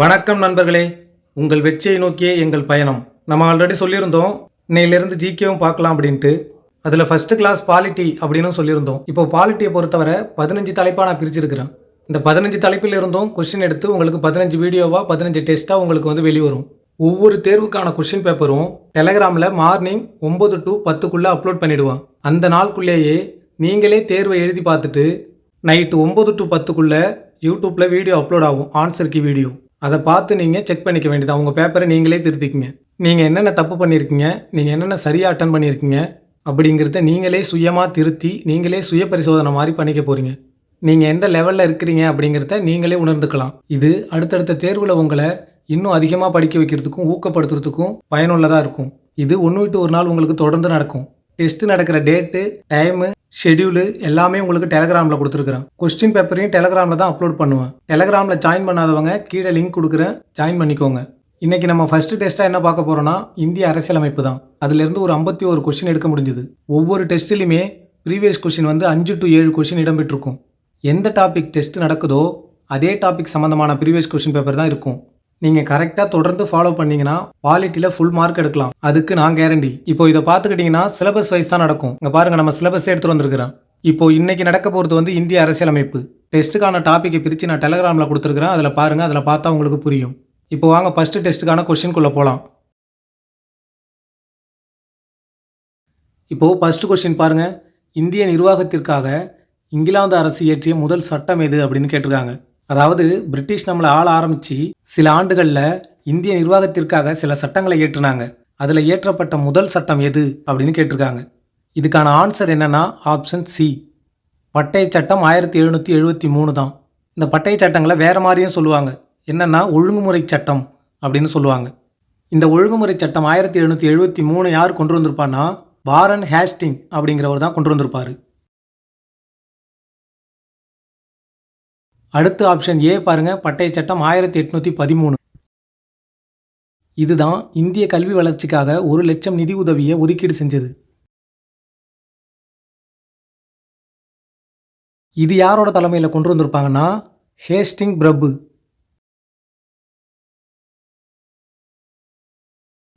வணக்கம் நண்பர்களே. உங்கள் வெற்றியை நோக்கியே எங்கள் பயணம். நம்ம ஆல்ரெடி சொல்லியிருந்தோம் இன்னையிலிருந்து ஜிகேவும் பார்க்கலாம் அப்படின்ட்டு. அதில் ஃபர்ஸ்ட் கிளாஸ் பாலிட்டி அப்படின்னு சொல்லியிருந்தோம். இப்போ பாலிட்டியை பொறுத்தவரை பதினஞ்சு தலைப்பாக நான் பிரிச்சிருக்கிறேன். இந்த பதினஞ்சு தலைப்பில் இருந்தும் கொஷின் எடுத்து உங்களுக்கு பதினஞ்சு வீடியோவாக பதினஞ்சு டெஸ்ட்டாக உங்களுக்கு வந்து வெளிவரும். ஒவ்வொரு தேர்வுக்கான கொஷின் பேப்பரும் டெலகிராமில் மார்னிங் ஒம்பது டு பத்துக்குள்ளே அப்லோட் பண்ணிவிடுவேன் அந்த நாளுக்குள்ளேயே நீங்களே தேர்வை எழுதி பார்த்துட்டு நைட்டு ஒம்பது டு பத்துக்குள்ளே யூடியூப்பில் வீடியோ அப்லோட் ஆகும் ஆன்சர் கீ வீடியோ அதை பார்த்து நீங்கள் செக் பண்ணிக்க வேண்டியது உங்கள் பேப்பரை நீங்களே திருத்திக்கங்க. நீங்கள் என்னென்ன தப்பு பண்ணியிருக்கீங்க நீங்கள் என்னென்ன சரியாக அட்டன் பண்ணியிருக்கீங்க அப்படிங்கிறத நீங்களே சுயமாக திருத்தி நீங்களே சுய பரிசோதனை மாதிரி பண்ணிக்க போகிறீங்க நீங்கள் எந்த லெவலில் இருக்கிறீங்க அப்படிங்கிறத நீங்களே உணர்ந்துக்கலாம். இது அடுத்தடுத்த தேர்வில் உங்களை இன்னும் அதிகமாக படிக்க வைக்கிறதுக்கும் ஊக்கப்படுத்துறதுக்கும் பயனுள்ளதாக இருக்கும். இது ஒன்று விட்டு ஒரு நாள் உங்களுக்கு தொடர்ந்து நடக்கும். டெஸ்ட் நடக்கிற டேட்டு டைமு ஷெடியூலு எல்லாமே உங்களுக்கு டெலகிராமில் கொடுத்துருக்குறேன். கொஸ்டின் பேப்பரையும் டெலகிராமில் தான் அப்லோட் பண்ணுவேன். டெலகிராமில் ஜாயின் பண்ணாதவங்க கீழே லிங்க் கொடுக்குறேன். ஜாயின் பண்ணிக்கோங்க. இன்றைக்கி நம்ம ஃபஸ்ட்டு டெஸ்ட்டாக என்ன பார்க்க போகிறோன்னா இந்திய அரசியலமைப்பு தான். அதுலேருந்து ஒரு ஐம்பத்தி ஒரு கொஷின் எடுக்க முடிஞ்சுது. ஒவ்வொரு டெஸ்ட்லையுமே ப்ரீவியஸ் கொஷின் வந்து அஞ்சு டு ஏழு கொஷின் இடம்பெற்றிருக்கும். எந்த டாபிக் டெஸ்ட் நடக்குதோ அதே டாபிக் சம்மந்தமான ப்ரீவியஸ் கொஸ்டின் பேப்பர் தான் இருக்கும். நீங்கள் கரெக்டாக தொடர்ந்து ஃபாலோ பண்ணீங்கன்னா குவாலிட்டியில் ஃபுல் மார்க் எடுக்கலாம். அதுக்கு நான் கேரண்டி இப்போ இதை பார்த்துக்கிட்டிங்கன்னா சிலபஸ் வைஸ் தான் நடக்கும். இங்கே பாருங்கள் நம்ம சிலபஸ் எடுத்துகிட்டு வந்திருக்கிறேன். இப்போ இன்னைக்கு நடக்க போகிறது வந்து இந்திய அரசியலமைப்பு. டெஸ்ட்டுக்கான டாப்பிக்கை பிரித்து நான் டெலகிராமில் கொடுத்துருக்குறேன். அதில் பாருங்கள் அதில் பார்த்தா உங்களுக்கு புரியும். இப்போ வாங்க ஃபஸ்ட்டு டெஸ்ட்டுக்கான கொஷின்குள்ளே போகலாம் இப்போது ஃபஸ்ட்டு கொஷின் பாருங்கள் இந்திய நிர்வாகத்திற்காக இங்கிலாந்து அரசு இயற்றிய முதல் சட்டம் எது அப்படின்னு கேட்டிருக்காங்க. அதாவது பிரிட்டிஷ் நம்மளை ஆள ஆரம்பித்து சில ஆண்டுகளில் இந்திய நிர்வாகத்திற்காக சில சட்டங்களை ஏற்றினாங்க. அதில் இயற்றப்பட்ட முதல் சட்டம் எது அப்படின்னு கேட்டிருக்காங்க. இதுக்கான ஆன்சர் என்னென்னா ஆப்ஷன் சி. பட்டய சட்டம் ஆயிரத்தி எழுநூற்றி எழுபத்தி மூணு தான். இந்த பட்டய சட்டங்களை வேறு மாதிரியும் சொல்லுவாங்க. என்னென்னா ஒழுங்குமுறை சட்டம் அப்படின்னு சொல்லுவாங்க. இந்த ஒழுங்குமுறை சட்டம் ஆயிரத்தி எழுநூற்றி எழுபத்தி மூணு யார் கொண்டு வந்திருப்பான்னா வாரன் ஹேஸ்டிங் அப்படிங்கிறவர் தான் கொண்டு வந்திருப்பாரு. அடுத்து ஆப்ஷன் ஏ பாருங்கள் பட்டய சட்டம் ஆயிரத்தி எட்நூற்றி பதிமூணு. இதுதான் இந்திய கல்வி வளர்ச்சிக்காக ஒரு லட்சம் நிதி உதவியை ஒதுக்கீடு செஞ்சது. இது யாரோட தலைமையில் கொண்டு வந்திருப்பாங்கன்னா? ஹேஸ்டிங் பிரபு.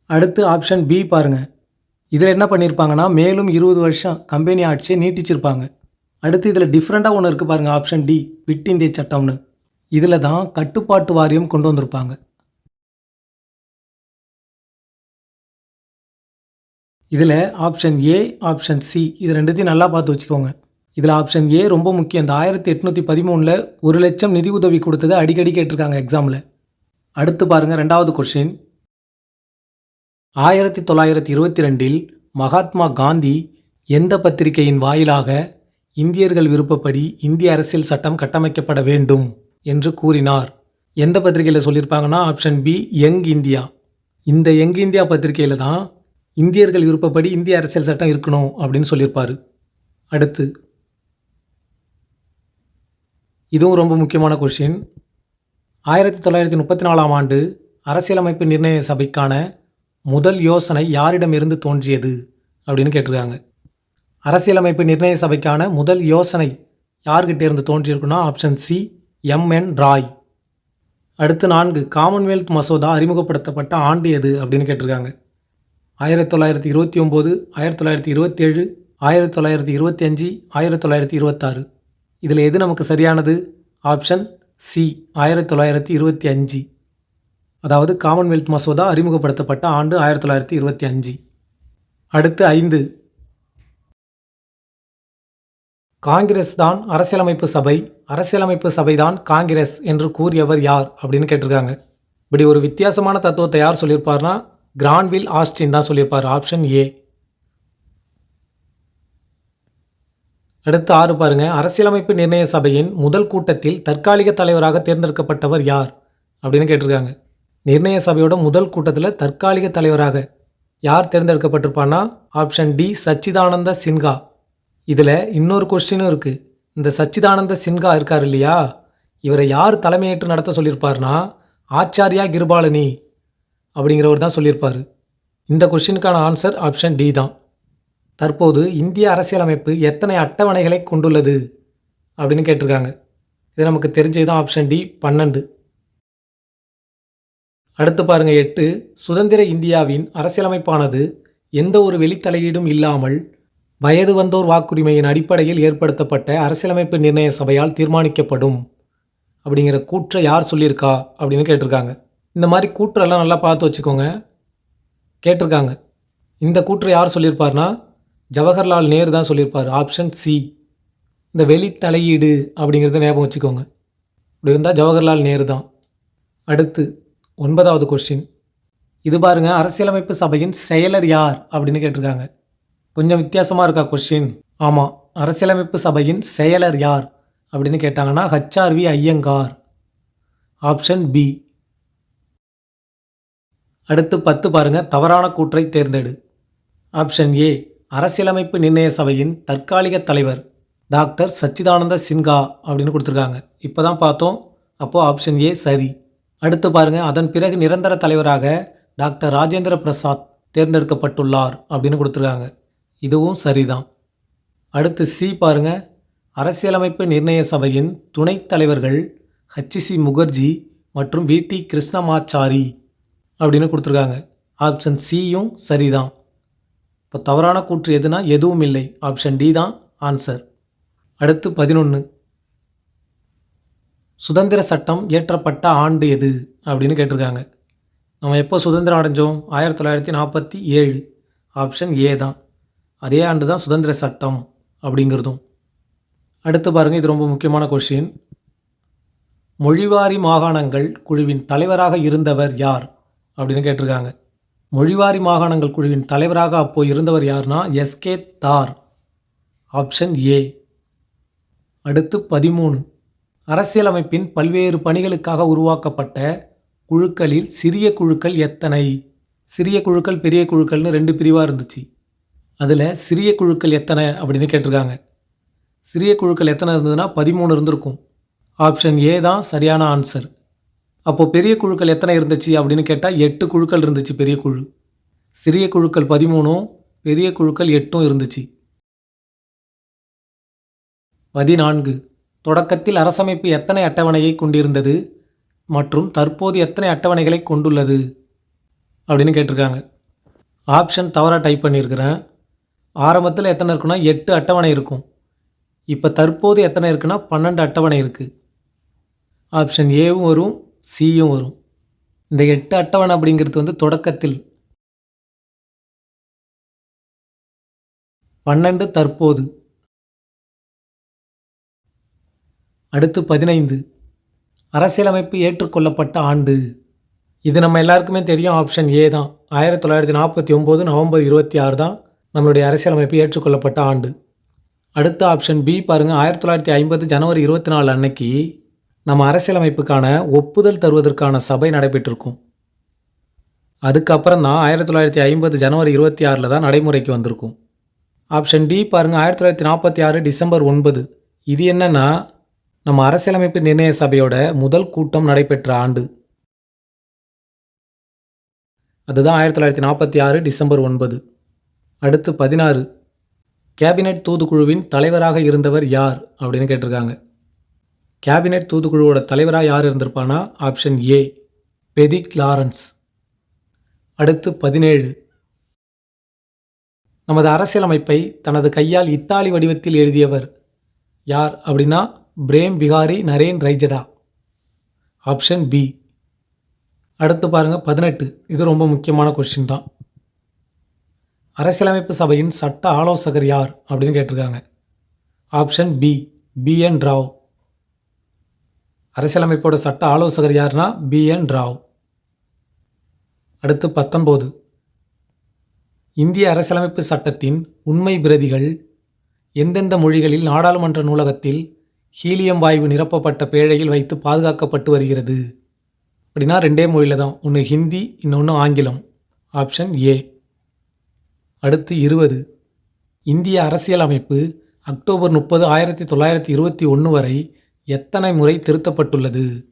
அடுத்து ஆப்ஷன் பி பாருங்க. இதில் என்ன பண்ணியிருப்பாங்கன்னா மேலும் இருபது வருஷம் கம்பெனி ஆட்சியை நீட்டிச்சிருப்பாங்க. அடுத்து இதில் டிஃப்ரெண்ட்டாக ஒன்று இருக்குது பாருங்கள் ஆப்ஷன் டி விட் இந்திய சட்டம்னு. இதில் தான் கட்டுப்பாட்டு வாரியம் கொண்டு வந்திருப்பாங்க. இதில் ஆப்ஷன் ஏ ஆப்ஷன் சி இது ரெண்டுத்தையும் நல்லா பார்த்து வச்சுக்கோங்க. இதில் ஆப்ஷன் ஏ ரொம்ப முக்கியம். இந்த ஆயிரத்தி எட்நூற்றி பதிமூணில் ஒரு லட்சம் நிதி உதவி கொடுத்தது அடிக்கடி கேட்டிருக்காங்க எக்ஸாமில் அடுத்து பாருங்கள் ரெண்டாவது கொஷின் ஆயிரத்தி தொள்ளாயிரத்தி இருபத்தி ரெண்டில் மகாத்மா காந்தி எந்த பத்திரிகையின் வாயிலாக இந்தியர்கள் விருப்பப்படி இந்திய அரசியல் சட்டம் கட்டமைக்கப்பட வேண்டும் என்று கூறினார். எந்த பத்திரிகையில் சொல்லியிருப்பாங்கன்னா ஆப்ஷன் பி யங் இந்தியா இந்த யங் இந்தியா பத்திரிகையில் தான் இந்தியர்கள் விருப்பப்படி இந்திய அரசியல் சட்டம் இருக்கணும் அப்படின்னு சொல்லியிருப்பார் அடுத்து இதுவும் ரொம்ப முக்கியமான கொஷின் ஆயிரத்தி தொள்ளாயிரத்தி முப்பத்தி நாலாம் ஆண்டு அரசியலமைப்பு நிர்ணய சபைக்கான முதல் யோசனை யாரிடமிருந்து தோன்றியது அப்படின்னு கேட்டிருக்காங்க. அரசியலமைப்பு நிர்ணய சபைக்கான முதல் யோசனை யார்கிட்ட இருந்து தோன்றியிருக்குன்னா option C M N Roy அடுத்து நான்கு காமன்வெல்த் மசோதா அறிமுகப்படுத்தப்பட்ட ஆண்டு எது அப்படின்னு கேட்டிருக்காங்க. ஆயிரத்தி தொள்ளாயிரத்தி இருபத்தி ஒம்பது ஆயிரத்தி தொள்ளாயிரத்தி இருபத்தேழு ஆயிரத்தி தொள்ளாயிரத்தி இருபத்தி அஞ்சு ஆயிரத்தி தொள்ளாயிரத்தி இருபத்தாறு இதில் எது நமக்கு சரியானது? ஆப்ஷன் சி ஆயிரத்தி தொள்ளாயிரத்தி இருபத்தி அஞ்சு. அதாவது காமன்வெல்த் மசோதா அறிமுகப்படுத்தப்பட்ட ஆண்டு ஆயிரத்தி தொள்ளாயிரத்தி இருபத்தி அஞ்சு. அடுத்து ஐந்து காங்கிரஸ் தான் அரசியலமைப்பு சபை அரசியலமைப்பு சபைதான் காங்கிரஸ் என்று கூறியவர் யார் அப்படின்னு கேட்டிருக்காங்க. இப்படி ஒரு வித்தியாசமான தத்துவத்தை யார் சொல்லியிருப்பார்னா கிராண்ட்வில் ஆஸ்டின் தான் சொல்லியிருப்பார் ஆப்ஷன் ஏ. அடுத்து ஆறு பாருங்க. அரசியலமைப்பு நிர்ணய சபையின் முதல் கூட்டத்தில் தற்காலிக தலைவராக தேர்ந்தெடுக்கப்பட்டவர் யார் அப்படின்னு கேட்டிருக்காங்க. நிர்ணய சபையோட முதல் கூட்டத்தில் தற்காலிக தலைவராக யார் தேர்ந்தெடுக்கப்பட்டிருப்பான்னா ஆப்ஷன் டி சச்சிதானந்த சின்ஹா. இதில் இன்னொரு கொஸ்டினும் இருக்குது இந்த சச்சிதானந்த சின்ஹா இருக்கார் இல்லையா? இவரை யார் தலைமையேற்று நடத்த சொல்லியிருப்பார்னா ஆச்சாரியா கிருபாலனி அப்படிங்கிறவர் தான் சொல்லியிருப்பார். இந்த கொஷினுக்கான ஆன்சர் ஆப்ஷன் டி தான். தற்போது இந்திய அரசியலமைப்பு எத்தனை அட்டவணைகளை கொண்டுள்ளது அப்படின்னு கேட்டிருக்காங்க. இது நமக்கு தெரிஞ்சது தான் ஆப்ஷன் டி பன்னெண்டு. அடுத்து பாருங்கள் எட்டு. சுதந்திர இந்தியாவின் அரசியலமைப்பானது எந்த ஒரு வெளித்தலையீடும் இல்லாமல் வயது வந்தோர் வாக்குரிமையின் அடிப்படையில் ஏற்படுத்தப்பட்ட அரசியலமைப்பு நிர்ணய சபையால் தீர்மானிக்கப்படும் அப்படிங்கிற கூற்றை யார் சொல்லியிருக்கா அப்படின்னு கேட்டிருக்காங்க. இந்த மாதிரி கூற்றெல்லாம் நல்லா பார்த்து வச்சுக்கோங்க. கேட்டிருக்காங்க. இந்த கூற்றை யார் சொல்லியிருப்பார்னா ஜவஹர்லால் நேரு தான் சொல்லியிருப்பார். ஆப்ஷன் சி இந்த வெளித்தலையீடு அப்படிங்கிறத ஞாபகம் வச்சுக்கோங்க. இப்படி இருந்தால் ஜவஹர்லால் நேரு தான். அடுத்து ஒன்பதாவது கொஸ்டின் இது பாருங்க அரசியலமைப்பு சபையின் செயலர் யார் அப்படின்னு கேட்டிருக்காங்க. கொஞ்சம் வித்தியாசமாக இருக்கா கொஷின்? ஆமாம் அரசியலமைப்பு சபையின் செயலர் யார்? அப்படின்னு கேட்டாங்கன்னா ஹச்ஆர்வி ஐயங்கார். ஆப்ஷன் பி அடுத்து பத்து பாருங்கள் தவறான கூற்றை தேர்ந்தெடு. ஆப்ஷன் ஏ அரசியலமைப்பு நிர்ணய சபையின் தற்காலிக தலைவர் டாக்டர் சச்சிதானந்த சின்ஹா அப்படின்னு கொடுத்துருக்காங்க. இப்போ தான் பார்த்தோம் அப்போது ஆப்ஷன் ஏ சரி. அடுத்து பாருங்கள் அதன் பிறகு நிரந்தர தலைவராக டாக்டர் ராஜேந்திர பிரசாத் தேர்ந்தெடுக்கப்பட்டுள்ளார் அப்படின்னு கொடுத்துருக்காங்க. இதுவும் சரிதான். அடுத்து சி பாருங்க. அரசியலமைப்பு நிர்ணய சபையின் துணைத் தலைவர்கள் ஹச்சிசி முகர்ஜி மற்றும் வி டி கிருஷ்ணமாச்சாரி அப்படின்னு கொடுத்துருக்காங்க. ஆப்ஷன் சியும் சரிதான். இப்போ தவறான கூற்று எதுனா எதுவும் இல்லை. ஆப்ஷன் டி தான் ஆன்சர் அடுத்து பதினொன்று சுதந்திர சட்டம் இயற்றப்பட்ட ஆண்டு எது அப்படின்னு கேட்டிருக்காங்க. நம்ம எப்போ சுதந்திரம் அடைஞ்சோம்? ஆயிரத்தி தொள்ளாயிரத்தி நாற்பத்தி ஏழு. ஆப்ஷன் ஏ தான். அதே ஆண்டு தான் சுதந்திர சட்டம் அப்படிங்கிறதும். அடுத்து பாருங்கள் இது ரொம்ப முக்கியமான கொஷின் மொழிவாரி மாகாணங்கள் குழுவின் தலைவராக இருந்தவர் யார் அப்படின்னு கேட்டிருக்காங்க. மொழிவாரி மாகாணங்கள் குழுவின் தலைவராக அப்போது இருந்தவர் யார்னா எஸ்கே தார் ஆப்ஷன் ஏ அடுத்து பதிமூணு. அரசியலமைப்பின் பல்வேறு பணிகளுக்காக உருவாக்கப்பட்ட குழுக்களில் சிறிய குழுக்கள் எத்தனை? சிறிய குழுக்கள் பெரிய குழுக்கள்னு ரெண்டு பிரிவாக இருந்துச்சு. அதில் சிறிய குழுக்கள் எத்தனை அப்படின்னு கேட்டிருக்காங்க. சிறிய குழுக்கள் எத்தனை இருந்ததுன்னா பதிமூணு இருந்திருக்கும். ஆப்ஷன் ஏ தான் சரியான ஆன்சர் அப்போது பெரிய குழுக்கள் எத்தனை இருந்துச்சு அப்படின்னு கேட்டால் எட்டு குழுக்கள் இருந்துச்சு பெரிய குழு. சிறிய குழுக்கள் பதிமூணும் பெரிய குழுக்கள் எட்டும் இருந்துச்சு. பதினான்கு. தொடக்கத்தில் அரசமைப்பு எத்தனை அட்டவணையை கொண்டிருந்தது மற்றும் தற்போது எத்தனை அட்டவணைகளை கொண்டுள்ளது அப்படின்னு கேட்டிருக்காங்க. ஆப்ஷன் தவறாக டைப் பண்ணியிருக்கிறேன். ஆரம்பத்தில் எத்தனை இருக்குன்னா எட்டு அட்டவணை இருக்கும். இப்போ தற்போது எத்தனை இருக்குன்னா பன்னெண்டு அட்டவணை இருக்குது ஆப்ஷன் ஏவும் வரும் சியும் வரும். இந்த எட்டு அட்டவணை அப்படிங்கிறது வந்து தொடக்கத்தில். பன்னெண்டு தற்போது. அடுத்து பதினைந்து. அரசியலமைப்பு ஏற்றுக்கொள்ளப்பட்ட ஆண்டு. இது நம்ம எல்லாருக்குமே தெரியும் ஆப்ஷன் ஏ தான். ஆயிரத்தி தொள்ளாயிரத்தி நாற்பத்தி ஒம்பது நவம்பர் இருபத்தி ஆறு தான். நம்மளுடைய அரசியலமைப்பு ஏற்றுக்கொள்ளப்பட்ட ஆண்டு. அடுத்த ஆப்ஷன் பி பாருங்கள் ஆயிரத்தி தொள்ளாயிரத்தி ஐம்பது ஜனவரி இருபத்தி நாலு அன்னைக்கு நம்ம அரசியலமைப்புக்கான ஒப்புதல் தருவதற்கான சபை நடைபெற்றிருக்கும். அதுக்கப்புறம் தான் ஆயிரத்தி தொள்ளாயிரத்தி ஐம்பது ஜனவரி இருபத்தி ஆறில் தான் நடைமுறைக்கு வந்திருக்கும். ஆப்ஷன் டி பாருங்கள் ஆயிரத்தி தொள்ளாயிரத்தி நாற்பத்தி ஆறு டிசம்பர் ஒன்பது. இது என்னென்னா நம்ம அரசியலமைப்பு நிர்ணய சபையோட முதல் கூட்டம் நடைபெற்ற ஆண்டு. அதுதான் ஆயிரத்தி தொள்ளாயிரத்தி நாற்பத்தி ஆறு டிசம்பர் ஒன்பது. அடுத்து பதினாறு. கேபினெட் தூதுக்குழுவின் தலைவராக இருந்தவர் யார்? அப்படின்னு கேட்டிருக்காங்க. கேபினெட் தூதுக்குழுவோட தலைவராக யார் இருந்திருப்பானா ஆப்ஷன் ஏ பெதிக் லாரன்ஸ் அடுத்து பதினேழு. நமது அரசியலமைப்பை தனது கையால் இத்தாலி வடிவத்தில் எழுதியவர் யார் அப்படின்னா பிரேம் பிகாரி நரேன் ரைஜடா. Option B. அடுத்து பாருங்கள் பதினெட்டு. இது ரொம்ப முக்கியமான கொஸ்டின் தான். அரசியலமைப்பு சபையின் சட்ட ஆலோசகர் யார் அப்படின்னு கேட்டிருக்காங்க. Option B B N Rau. அரசியலமைப்போட சட்ட ஆலோசகர் யாருன்னா பிஎன் ராவ். அடுத்து பத்தொன்பது. இந்திய அரசியலமைப்பு சட்டத்தின் உண்மை பிரதிகள் எந்தெந்த மொழிகளில் நாடாளுமன்ற நூலகத்தில் ஹீலியம் வாயு நிரப்பப்பட்ட பேழையில் வைத்து பாதுகாக்கப்பட்டு வருகிறது? அப்படின்னா ரெண்டே மொழியில் தான். ஒன்று ஹிந்தி இன்னொன்று ஆங்கிலம். Option A. அடுத்து இருபது. இந்திய அரசியலமைப்பு அக்டோபர் முப்பது ஆயிரத்தி தொள்ளாயிரத்தி இருபத்தி ஒன்று வரை எத்தனை முறை திருத்தப்பட்டுள்ளது?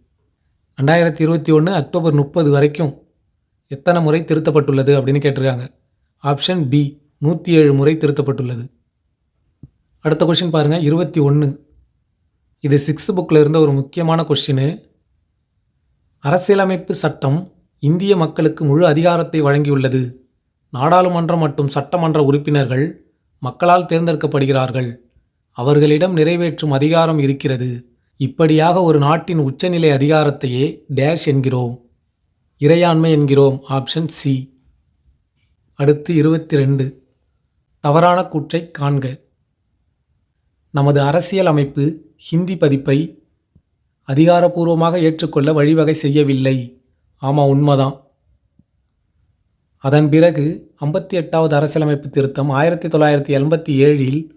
ரெண்டாயிரத்தி இருபத்தி ஒன்று அக்டோபர் முப்பது வரைக்கும் எத்தனை முறை திருத்தப்பட்டுள்ளது அப்படின்னு கேட்டிருக்காங்க. ஆப்ஷன் பி நூற்றி ஏழு முறை திருத்தப்பட்டுள்ளது. அடுத்த கொஷின் பாருங்கள் இருபத்தி ஒன்று இது சிக்ஸ்த் புக்கில் இருந்த ஒரு முக்கியமான கொஷினு அரசியலமைப்பு சட்டம் இந்திய மக்களுக்கு முழு அதிகாரத்தை வழங்கியுள்ளது. நாடாளுமன்ற மற்றும் சட்டமன்ற உறுப்பினர்கள் மக்களால் தேர்ந்தெடுக்கப்படுகிறார்கள். அவர்களிடம் நிறைவேற்றும் அதிகாரம் இருக்கிறது. இப்படியாக ஒரு நாட்டின் உச்சநிலை அதிகாரத்தையே டேஷ் என்கிறோம். இறையாண்மை என்கிறோம். Option C. அடுத்து இருபத்தி ரெண்டு தவறான கூற்றை காண்க. நமது அரசியல் அமைப்பு ஹிந்தி பதிப்பை அதிகாரப்பூர்வமாக ஏற்றுக்கொள்ள வழிவகை செய்யவில்லை. ஆமாம் உண்மைதான். அதன் பிறகு ஐம்பத்தி எட்டாவது அரசியலமைப்பு திருத்தம் ஆயிரத்தி தொள்ளாயிரத்தி எண்பத்தி ஏழில்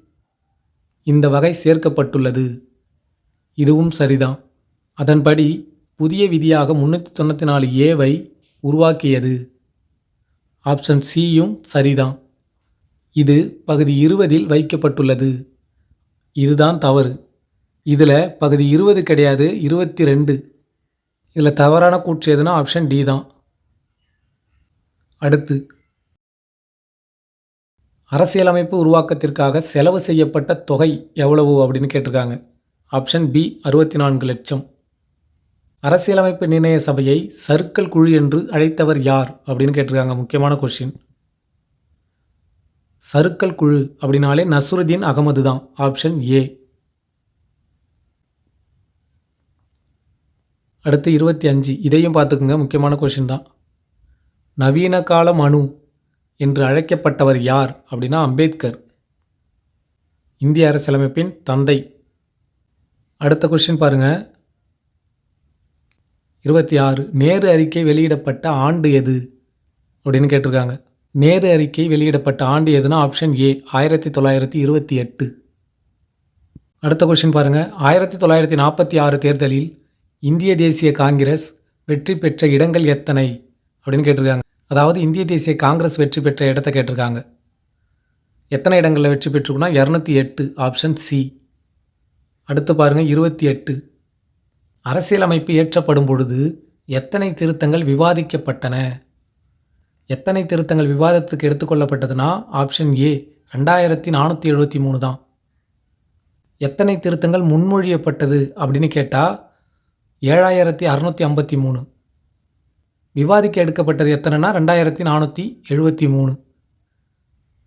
இந்த வகை சேர்க்கப்பட்டுள்ளது. இதுவும் சரிதான். அதன்படி புதிய விதியாக முன்னூற்றி தொண்ணூற்றி நாலு ஏவை உருவாக்கியது. ஆப்ஷன் சியும் சரிதான். இது பகுதி இருபதில் வைக்கப்பட்டுள்ளது. இதுதான் தவறு. இதில் பகுதி இருபது கிடையாது இருபத்தி ரெண்டு. இதில் தவறான கூற்று எதுனா ஆப்ஷன் டி தான். அடுத்து அரசியலமைப்பு உருவாக்கத்திற்காக செலவு செய்யப்பட்ட தொகை எவ்வளவு அப்படின்னு கேட்டிருக்காங்க. ஆப்ஷன் பி அறுபத்தி நான்கு லட்சம். அரசியலமைப்பு நிர்ணய சபையை சர்க்கிள் குழு என்று அழைத்தவர் யார் அப்படின்னு கேட்டிருக்காங்க முக்கியமான கொஷின் சருக்கல் குழு அப்படின்னாலே நசுருதீன் அகமது தான் ஆப்ஷன் ஏ. அடுத்து இருபத்தி அஞ்சு இதையும் பார்த்துக்குங்க முக்கியமான கொஷின் தான். நவீன கால மனு என்று அழைக்கப்பட்டவர் யார் அப்படின்னா அம்பேத்கர். இந்திய அரசியலமைப்பின் தந்தை. அடுத்த கொஷின் பாருங்க. இருபத்தி ஆறு. நேரு அறிக்கை வெளியிடப்பட்ட ஆண்டு எது அப்படின்னு கேட்டிருக்காங்க. நேரு அறிக்கை வெளியிடப்பட்ட ஆண்டு எதுனா ஆப்ஷன் ஏ ஆயிரத்தி தொள்ளாயிரத்தி இருபத்தி எட்டு. அடுத்த கொஷின் பாருங்கள் ஆயிரத்தி தொள்ளாயிரத்தி நாற்பத்தி ஆறு தேர்தலில் இந்திய தேசிய காங்கிரஸ் வெற்றி பெற்ற இடங்கள் எத்தனை? அப்படின்னு கேட்டிருக்காங்க. அதாவது இந்திய தேசிய காங்கிரஸ் வெற்றி பெற்ற இடத்த கேட்டிருக்காங்க. எத்தனை இடங்களில் வெற்றி பெற்றிருக்குன்னா இரநூத்தி எட்டு ஆப்ஷன் சி அடுத்து பாருங்கள் இருபத்தி எட்டு. அரசியலமைப்பு ஏற்றப்படும் பொழுது எத்தனை திருத்தங்கள் விவாதிக்கப்பட்டன? எத்தனை திருத்தங்கள் விவாதத்துக்கு எடுத்துக்கொள்ளப்பட்டதுன்னா ஆப்ஷன் ஏ ரெண்டாயிரத்தி நானூற்றி எழுபத்தி மூணு தான். எத்தனை திருத்தங்கள் முன்மொழியப்பட்டது அப்படின்னு கேட்டால் ஏழாயிரத்தி அறநூற்றி ஐம்பத்தி மூணு. விவாதிக்க எடுக்கப்பட்டது எத்தனைனா ரெண்டாயிரத்தி நானூற்றி எழுபத்தி மூணு.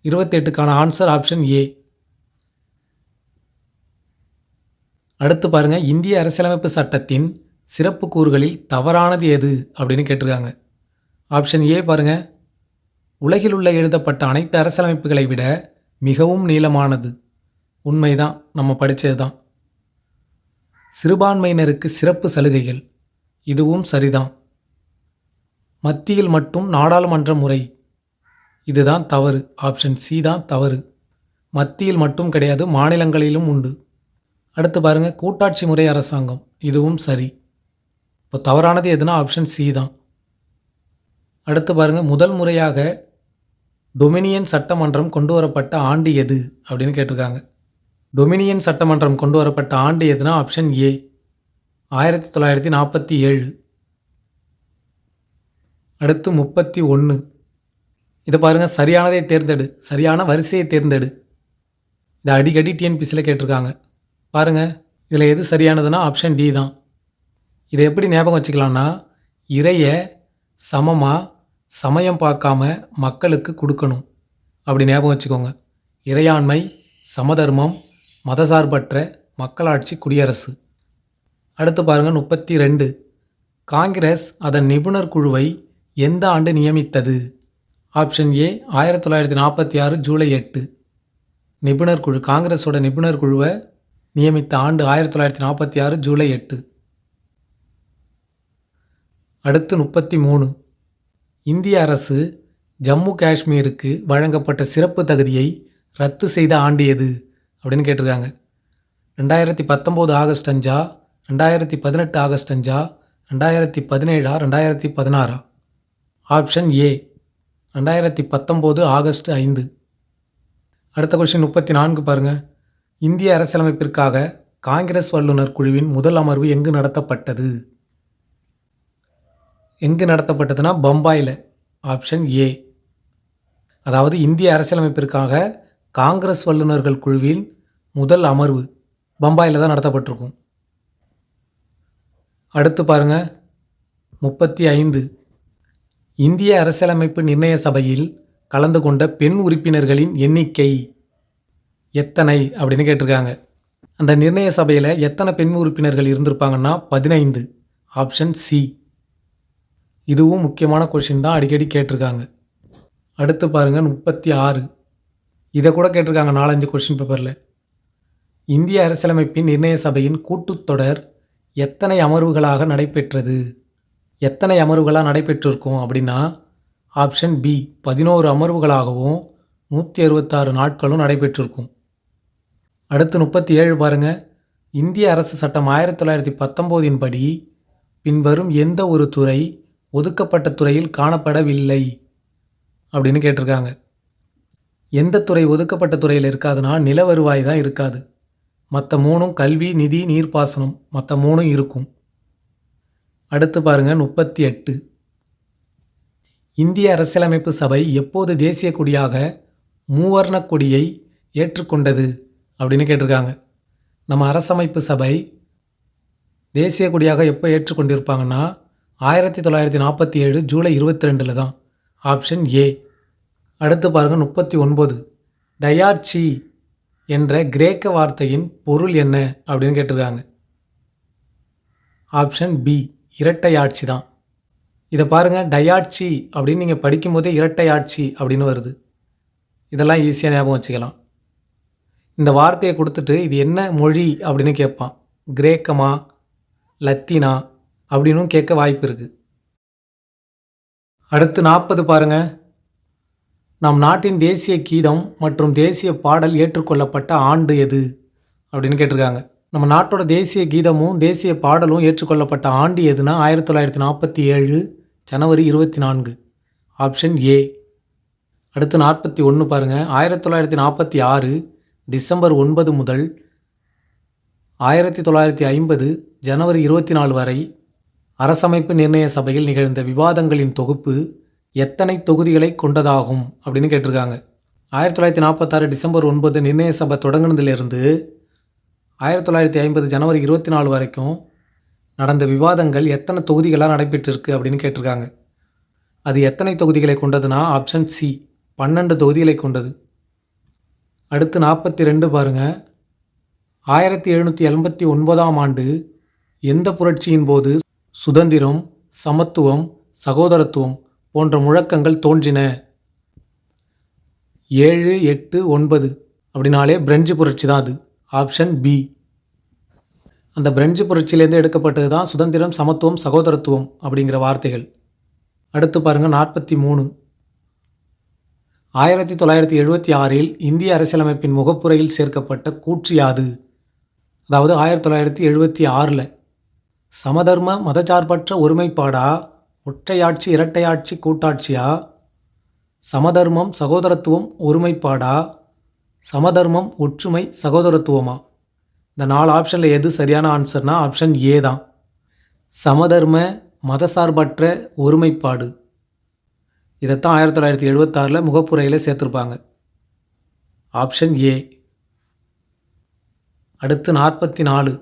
இருபத்தெட்டுக்கான ஆன்சர் ஆப்ஷன் ஏ. அடுத்து பாருங்கள் இந்திய அரசியலமைப்பு சட்டத்தின் சிறப்பு கூறுகளில் தவறானது எது அப்படின்னு கேட்டிருக்காங்க. ஆப்ஷன் ஏ பாருங்கள் உலகில் உள்ள எழுதப்பட்ட அனைத்து அரசியலமைப்புகளை விட மிகவும் நீளமானது. உண்மைதான் நம்ம படித்தது தான் சிறுபான்மையினருக்கு சிறப்பு சலுகைகள் இதுவும் சரிதான். மத்தியில் மட்டும் நாடாளுமன்ற முறை. இதுதான் தவறு. ஆப்ஷன் சி தான் தவறு. மத்தியில் மட்டும் கிடையாது மாநிலங்களிலும் உண்டு. அடுத்து பாருங்கள் கூட்டாட்சி முறை அரசாங்கம். இதுவும் சரி. இப்போ தவறானது எதுனா ஆப்ஷன் சி தான். அடுத்து பாருங்கள் முதல் முறையாக டொமினியன் சட்டமன்றம் கொண்டு வரப்பட்ட ஆண்டு எது அப்படின்னு கேட்டிருக்காங்க. டொமினியன் சட்டமன்றம் கொண்டு வரப்பட்ட ஆண்டு எதுனா ஆப்ஷன் ஏ. ஆயிரத்தி தொள்ளாயிரத்தி நாற்பத்தி ஏழு. அடுத்து முப்பத்தி ஒன்று இதை பாருங்கள் சரியானதை தேர்ந்தெடு. சரியான வரிசையை தேர்ந்தெடு. இதை அடிக்கடி டிஎன்பிசியில் கேட்டிருக்காங்க. பாருங்கள் இதில் எது சரியானதுன்னா ஆப்ஷன் டி தான். இதை எப்படி ஞாபகம் வச்சுக்கலாம்னா இறைய சமமாக சமயம் பார்க்காம மக்களுக்கு கொடுக்கணும். அப்படி ஞாபகம் வச்சுக்கோங்க. இறையாண்மை சமதர்மம் மதசார்பற்ற மக்களாட்சி குடியரசு. அடுத்து பாருங்கள் முப்பத்தி ரெண்டு. காங்கிரஸ் அதன் நிபுணர் குழுவை எந்த ஆண்டு நியமித்தது? ஆப்ஷன் ஏ ஆயிரத்தி தொள்ளாயிரத்தி நாற்பத்தி ஆறு ஜூலை எட்டு. நிபுணர் குழு காங்கிரஸோட நிபுணர் குழுவை நியமித்த ஆண்டு ஆயிரத்தி தொள்ளாயிரத்தி நாற்பத்தி ஆறு ஜூலை எட்டு. அடுத்து முப்பத்தி மூணு. இந்திய அரசு ஜம்மு காஷ்மீருக்கு வழங்கப்பட்ட சிறப்பு தகுதியை ரத்து செய்த ஆண்டு எது? அப்படின்னு கேட்டிருக்காங்க. ரெண்டாயிரத்தி பத்தொம்போது ஆகஸ்ட் அஞ்சா? ரெண்டாயிரத்தி பதினெட்டு ஆகஸ்ட் அஞ்சா? ரெண்டாயிரத்தி பதினேழா? ரெண்டாயிரத்தி பதினாறா? Option A. ரெண்டாயிரத்தி பத்தொம்போது ஆகஸ்ட் ஐந்து. அடுத்த கொஸ்டின் முப்பத்தி நான்கு பாருங்கள் இந்திய அரசியலமைப்பிற்காக காங்கிரஸ் வல்லுநர் குழுவின் முதல் அமர்வு எங்கு நடத்தப்பட்டது? எங்கு நடத்தப்பட்டதுன்னா பம்பாயில். Option A. அதாவது இந்திய அரசியலமைப்பிற்காக காங்கிரஸ் வல்லுநர்கள் குழுவின் முதல் அமர்வு பம்பாயில் தான் நடத்தப்பட்டிருக்கும். அடுத்து பாருங்கள் முப்பத்தி ஐந்து. இந்திய அரசியலமைப்பு நிர்ணய சபையில் கலந்து கொண்ட பெண் உறுப்பினர்களின் எண்ணிக்கை எத்தனை அப்படின்னு கேட்டிருக்காங்க. அந்த நிர்ணய சபையில் எத்தனை பெண் உறுப்பினர்கள் இருந்திருப்பாங்கன்னா பதினைந்து. ஆப்ஷன் சி இதுவும் முக்கியமான கொஷின் தான் அடிக்கடி கேட்டிருக்காங்க. அடுத்து பாருங்கள் முப்பத்தி ஆறு. இதை கூட கேட்டிருக்காங்க நாலஞ்சு கொஷின் பேப்பரில் இந்திய அரசியலமைப்பின் நிர்ணய சபையின் கூட்டுத்தொடர் எத்தனை அமர்வுகளாக நடைபெற்றது? எத்தனை அமர்வுகளாக நடைபெற்றிருக்கும் அப்படின்னா ஆப்ஷன் பி பதினோரு அமர்வுகளாகவும் நூற்றி அறுபத்தாறு நாட்களும் நடைபெற்றிருக்கும். அடுத்து முப்பத்தி ஏழு பாருங்கள் இந்திய அரசு சட்டம் ஆயிரத்தி தொள்ளாயிரத்தி பத்தொம்போதின் படி பின்வரும் எந்த ஒரு துறை ஒதுக்கப்பட்ட துறையில் காணப்படவில்லை அப்படின்னு கேட்டிருக்காங்க. எந்த துறை ஒதுக்கப்பட்ட துறையில் இருக்காதுன்னா நில வருவாய் தான் இருக்காது. மற்ற மூணும் கல்வி நிதி நீர்ப்பாசனம் மற்ற மூணும் இருக்கும். அடுத்து பாருங்கள் முப்பத்தி எட்டு. இந்திய அரசியலமைப்பு சபை எப்போது தேசிய கொடியாக மூவர்ண கொடியை ஏற்றுக்கொண்டது அப்படின்னு கேட்டிருக்காங்க. நம்ம அரசமைப்பு சபை தேசிய கொடியாக எப்போ ஏற்றுக்கொண்டிருப்பாங்கன்னா ஆயிரத்தி தொள்ளாயிரத்தி நாற்பத்தி ஏழு ஜூலை இருபத்தி ரெண்டில் தான். Option A. அடுத்து பாருங்கள் முப்பத்தி ஒன்பது. டயார்ச்சி என்ற கிரேக்க வார்த்தையின் பொருள் என்ன அப்படின்னு கேட்டிருக்காங்க. Option B. இரட்டை ஆட்சி தான் இதை பாருங்கள் டயாட்சி அப்படின்னு நீங்கள் படிக்கும்போதே இரட்டை ஆட்சி அப்படின்னு வருது. இதெல்லாம் ஈஸியாக ஞாபகம் வச்சுக்கலாம். இந்த வார்த்தையை கொடுத்துட்டு இது என்ன மொழி அப்படின்னு கேட்பான். கிரேக்கமா லத்தீனா அப்படின்னும் கேட்க வாய்ப்பு இருக்குது அடுத்து நாற்பது பாருங்க. நம் நாட்டின் தேசிய கீதம் மற்றும் தேசிய பாடல் ஏற்றுக்கொள்ளப்பட்ட ஆண்டு எது அப்படின்னு கேட்டிருக்காங்க. நம்ம நாட்டோட தேசிய கீதமும் தேசிய பாடலும் ஏற்றுக்கொள்ளப்பட்ட ஆண்டு எதுனா ஆயிரத்தி தொள்ளாயிரத்தி நாற்பத்தி ஏழு ஜனவரி இருபத்தி நான்கு. Option A. அடுத்து நாற்பத்தி ஒன்று பாருங்கள் ஆயிரத்தி தொள்ளாயிரத்தி நாற்பத்தி ஆறு டிசம்பர் ஒன்பது முதல் ஆயிரத்தி தொள்ளாயிரத்தி ஐம்பது ஜனவரி இருபத்தி நாலு வரை அரசமைப்பு நிர்ணய சபையில் நிகழ்ந்த விவாதங்களின் தொகுப்பு எத்தனை தொகுதிகளை கொண்டதாகும் அப்படின்னு கேட்டிருக்காங்க. ஆயிரத்தி தொள்ளாயிரத்தி நாற்பத்தாறு டிசம்பர் ஒன்பது நிர்ணய சபை தொடங்கினதுலேருந்து ஆயிரத்தி தொள்ளாயிரத்தி ஐம்பது ஜனவரி இருபத்தி நாலு வரைக்கும் நடந்த விவாதங்கள் எத்தனை தொகுதிகளாக நடைபெற்றிருக்கு அப்படின்னு கேட்டிருக்காங்க. அது எத்தனை தொகுதிகளை கொண்டதுன்னா ஆப்ஷன் சி பன்னெண்டு தொகுதிகளை கொண்டது. அடுத்து நாற்பத்தி ரெண்டு பாருங்கள் ஆயிரத்தி எழுநூற்றி எண்பத்தி ஒன்பதாம் ஆண்டு எந்த புரட்சியின் போது சுதந்திரம் சமத்துவம் சகோதரத்துவம் போன்ற முழக்கங்கள் தோன்றின? ஏழு எட்டு ஒன்பது அப்படின்னாலே பிரெஞ்சு புரட்சி தான் அது. Option B. அந்த பிரெஞ்சு புரட்சியிலேருந்து எடுக்கப்பட்டது தான் சுதந்திரம் சமத்துவம் சகோதரத்துவம் அப்படிங்கிற வார்த்தைகள். அடுத்து பாருங்கள் நாற்பத்தி மூணு. ஆயிரத்தி தொள்ளாயிரத்தி எழுபத்தி ஆறில் இந்திய அரசியலமைப்பின் முகப்புரையில் சேர்க்கப்பட்ட கூற்று யாது? அதாவது ஆயிரத்தி தொள்ளாயிரத்தி எழுபத்தி ஆறில் சமதர்ம மதச்சார்பற்ற ஒருமைப்பாடா ஒற்றையாட்சி இரட்டையாட்சி கூட்டாட்சியா? சமதர்மம் சகோதரத்துவம் ஒருமைப்பாடா? சமதர்மம் ஒற்றுமை சகோதரத்துவமா? இந்த நாலு ஆப்ஷனில் எது சரியான ஆன்சர்னா ஆப்ஷன் ஏ தான். சமதர்ம மதசார்பற்ற ஒருமைப்பாடு. இதைத்தான் ஆயிரத்தி தொள்ளாயிரத்தி எழுபத்தாறில் முகப்புரையில் சேர்த்துருப்பாங்க. ஆப்ஷன் ஏ அடுத்து நாற்பத்தி நாலு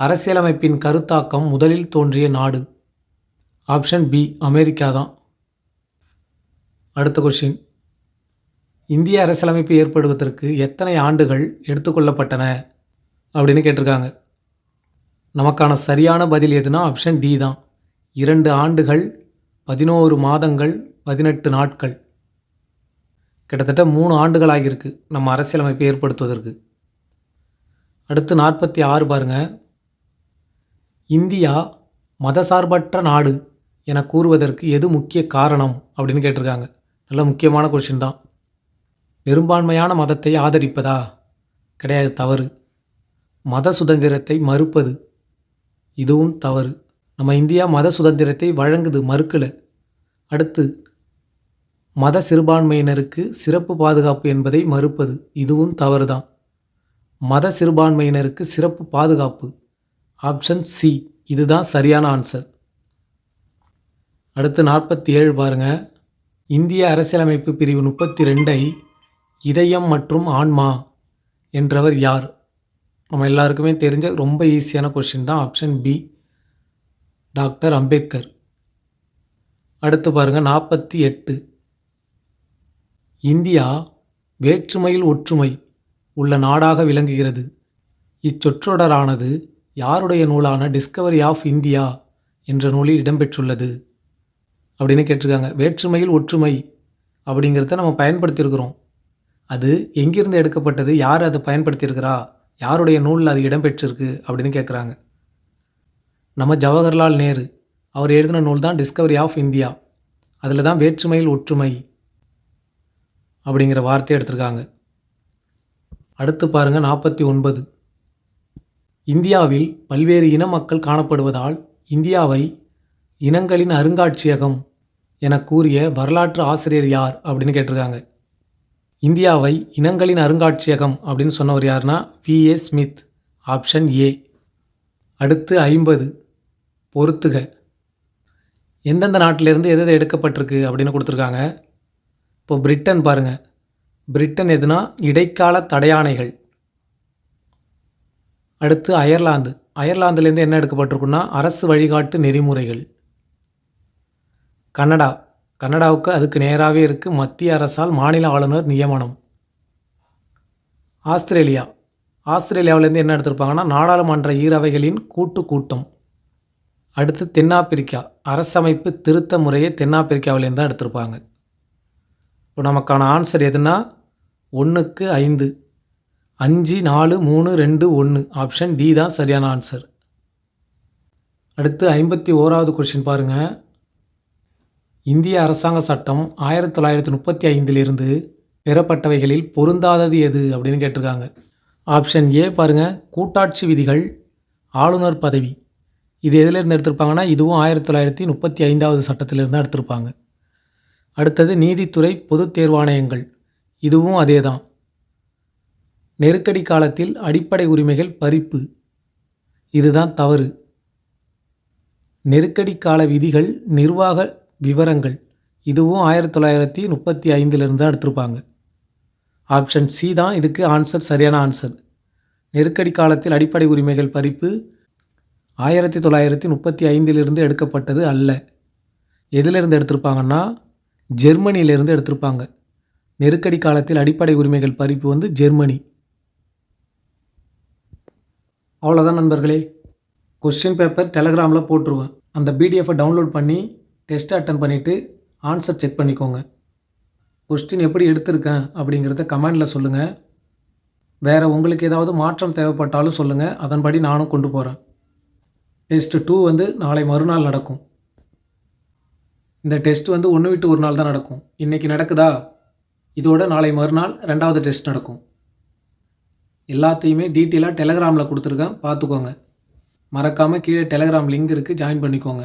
அரசியலமைப்பின் கருத்தாக்கம் முதலில் தோன்றிய நாடு. ஆப்ஷன் பி அமெரிக்கா தான் அடுத்த கொஷின் இந்திய அரசியலமைப்பு ஏற்படுவதற்கு எத்தனை ஆண்டுகள் எடுத்துக்கொள்ளப்பட்டன அப்படின்னு கேட்டிருக்காங்க. நமக்கான சரியான பதில் எதுனா ஆப்ஷன் டி தான். இரண்டு ஆண்டுகள் பதினோரு மாதங்கள் பதினெட்டு நாட்கள். கிட்டத்தட்ட மூணு ஆண்டுகள் ஆகியிருக்கு நம்ம அரசியலமைப்பை ஏற்படுத்துவதற்கு. அடுத்து நாற்பத்தி ஆறு பாருங்க. இந்தியா மதசார்பற்ற நாடு என கூறுவதற்கு எது முக்கிய காரணம் அப்படின்னு கேட்டிருக்காங்க. நல்ல முக்கியமான கொஷின் தான். பெரும்பான்மையான மதத்தை ஆதரிப்பதா? கிடையாது தவறு. மத சுதந்திரத்தை மறுப்பது. இதுவும் தவறு. நம்ம இந்தியா மத சுதந்திரத்தை வழங்குது மறுக்கலை. அடுத்து மத சிறுபான்மையினருக்கு சிறப்பு பாதுகாப்பு என்பதை மறுப்பது. இதுவும் தவறு தான் மத சிறுபான்மையினருக்கு சிறப்பு பாதுகாப்பு. Option C. இதுதான் சரியான ஆன்சர். அடுத்து நாற்பத்தி ஏழு பாருங்கள் இந்திய அரசியலமைப்பு பிரிவு முப்பத்தி ரெண்டை இதயம் மற்றும் ஆன்மா என்றவர் யார்? நம்ம எல்லாருக்குமே தெரிஞ்ச ரொம்ப ஈஸியான கொஷின் தான் ஆப்ஷன் பி டாக்டர் அம்பேத்கர். அடுத்து பாருங்கள் நாற்பத்தி எட்டு. இந்தியா வேற்றுமையில் ஒற்றுமை உள்ள நாடாக விளங்குகிறது. இச்சொற்றொடரானது யாருடைய நூலான டிஸ்கவரி ஆஃப் இந்தியா என்ற நூலில் இடம்பெற்றுள்ளது? அப்படின்னு கேட்டிருக்காங்க. வேற்றுமையில் ஒற்றுமை அப்படிங்கிறத நம்ம பயன்படுத்தியிருக்கிறோம். அது எங்கிருந்து எடுக்கப்பட்டது? யார் அதை பயன்படுத்தியிருக்கிறா? யாருடைய நூலில் அது இடம்பெற்றிருக்கு அப்படின்னு கேட்குறாங்க. நம்ம ஜவஹர்லால் நேரு அவர் எழுதின நூல் தான் டிஸ்கவரி ஆஃப் இந்தியா அதில் தான் வேற்றுமையில் ஒற்றுமை அப்படிங்கிற வார்த்தையை எடுத்திருக்காங்க. அடுத்து பாருங்கள் நாற்பத்தி ஒன்பது. இந்தியாவில் பல்வேறு இன மக்கள் காணப்படுவதால் இந்தியாவை இனங்களின் அருங்காட்சியகம் என கூறிய வரலாற்று ஆசிரியர் யார் அப்படின்னு கேட்டிருக்காங்க. இந்தியாவை இனங்களின் அருங்காட்சியகம் அப்படின்னு சொன்னவர் யாருன்னா V A. Smith option A. அடுத்து ஐம்பது பொறுத்துக. எந்தெந்த நாட்டிலேருந்து எது எது எடுக்கப்பட்டிருக்கு அப்படின்னு கொடுத்துருக்காங்க. இப்போ பிரிட்டன் பாருங்கள் பிரிட்டன் எதுனா இடைக்கால தடையானைகள் அடுத்து அயர்லாந்து. அயர்லாந்துலேருந்து என்ன எடுக்கப்பட்டிருக்குன்னா அரசு வழிகாட்டு நெறிமுறைகள். கனடா. கனடாவுக்கு அதுக்கு நேராகவே இருக்குது மத்திய அரசால் மாநில ஆளுநர் நியமனம். ஆஸ்திரேலியா. ஆஸ்திரேலியாவிலேருந்து என்ன எடுத்திருப்பாங்கன்னா நாடாளுமன்ற ஈரவைகளின் கூட்டு கூட்டம். அடுத்து தென்னாப்பிரிக்கா. அரசமைப்பு திருத்த முறையை தென்னாப்பிரிக்காவிலேருந்து தான் எடுத்திருப்பாங்க. இப்போ நமக்கான ஆன்சர் எதுனா ஒன்றுக்கு ஐந்து. அஞ்சு நாலு மூணு ரெண்டு ஒன்று ஆப்ஷன் டி தான் சரியான ஆன்சர். அடுத்து ஐம்பத்தி ஓராவது கொஷின் பாருங்கள் இந்திய அரசாங்க சட்டம் ஆயிரத்தி தொள்ளாயிரத்தி முப்பத்தி ஐந்திலிருந்து பெறப்பட்டவைகளில் பொருந்தாதது எது அப்படின்னு கேட்டிருக்காங்க. ஆப்ஷன் ஏ பாருங்கள் கூட்டாட்சி விதிகள் ஆளுநர் பதவி. இது எதிலிருந்து எடுத்திருப்பாங்கன்னா இதுவும் ஆயிரத்தி தொள்ளாயிரத்தி முப்பத்தி ஐந்தாவது சட்டத்திலிருந்து எடுத்திருப்பாங்க. அடுத்தது நீதித்துறை பொதுத் தேர்வாணையங்கள். இதுவும் அதே தான் நெருக்கடி காலத்தில் அடிப்படை உரிமைகள் பறிப்பு. இதுதான் தவறு. நெருக்கடி கால விதிகள் நிர்வாக விவரங்கள் இதுவும் ஆயிரத்தி தொள்ளாயிரத்தி முப்பத்தி ஐந்திலிருந்து தான் எடுத்திருப்பாங்க. ஆப்ஷன் சி தான் இதுக்கு ஆன்சர் சரியான ஆன்சர் நெருக்கடி காலத்தில் அடிப்படை உரிமைகள் பறிப்பு ஆயிரத்தி தொள்ளாயிரத்தி முப்பத்தி ஐந்திலிருந்து எடுக்கப்பட்டது அல்ல. எதிலிருந்து எடுத்திருப்பாங்கன்னா ஜெர்மனியிலிருந்து எடுத்திருப்பாங்க. நெருக்கடி காலத்தில் அடிப்படை உரிமைகள் பறிப்பு வந்து ஜெர்மனி. அவ்வளோதான் நண்பர்களே. கொஸ்டின் பேப்பர் டெலகிராமில் போட்டுருவேன். அந்த பிடிஎஃபை டவுன்லோட் பண்ணி டெஸ்ட் அட்டன் பண்ணிவிட்டு ஆன்சர் செக் பண்ணிக்கோங்க. கொஸ்டின் எப்படி எடுத்திருக்கேன் அப்படிங்கிறத கமெண்டில் சொல்லுங்கள் வேறு உங்களுக்கு ஏதாவது மாற்றம் தேவைப்பட்டாலும் சொல்லுங்கள் அதன்படி நானும் கொண்டு போகிறேன் டெஸ்ட்டு டூ வந்து நாளை மறுநாள் நடக்கும். இந்த டெஸ்ட் வந்து ஒன்று விட்டு ஒரு நாள் தான் நடக்கும். இன்றைக்கி நடக்குதா? இதோட நாளை மறுநாள் ரெண்டாவது டெஸ்ட் நடக்கும். எல்லாத்தையுமே டீட்டெயிலாக டெலகிராமில் கொடுத்துருக்கேன். பார்த்துக்கோங்க. மறக்காமல் கீழே டெலகிராம் லிங்க் இருக்குது ஜாயின் பண்ணிக்கோங்க.